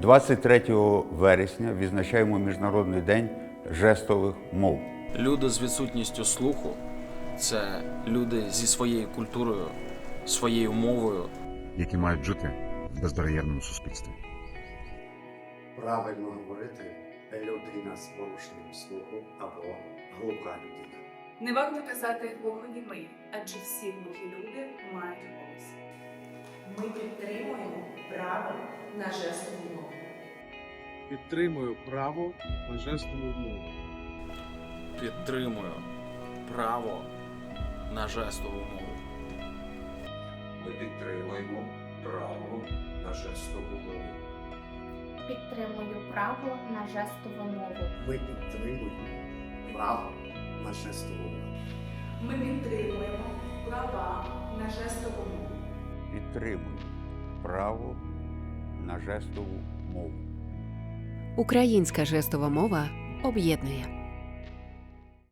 23 вересня відзначаємо Міжнародний день жестових мов. Люди з відсутністю слуху це люди зі своєю культурою, своєю мовою. які мають жити в безбар'єрному суспільстві. правильно говорити людина з порушенням слуху або глуха людина. Не варто казати глухонімий, адже всі глухі люди мають голос. Ми підтримуємо право на жестову мову. Підтримую право на жестову мову. Підтримую право на жестову мову. Ми підтримуємо право на жестову мову. Підтримую право на жестову мову. Ми підтримуємо право на жестову мову. Ми підтримуємо права на жестову мову. Підтримую право на жестову мову. Українська жестова мова об'єднує.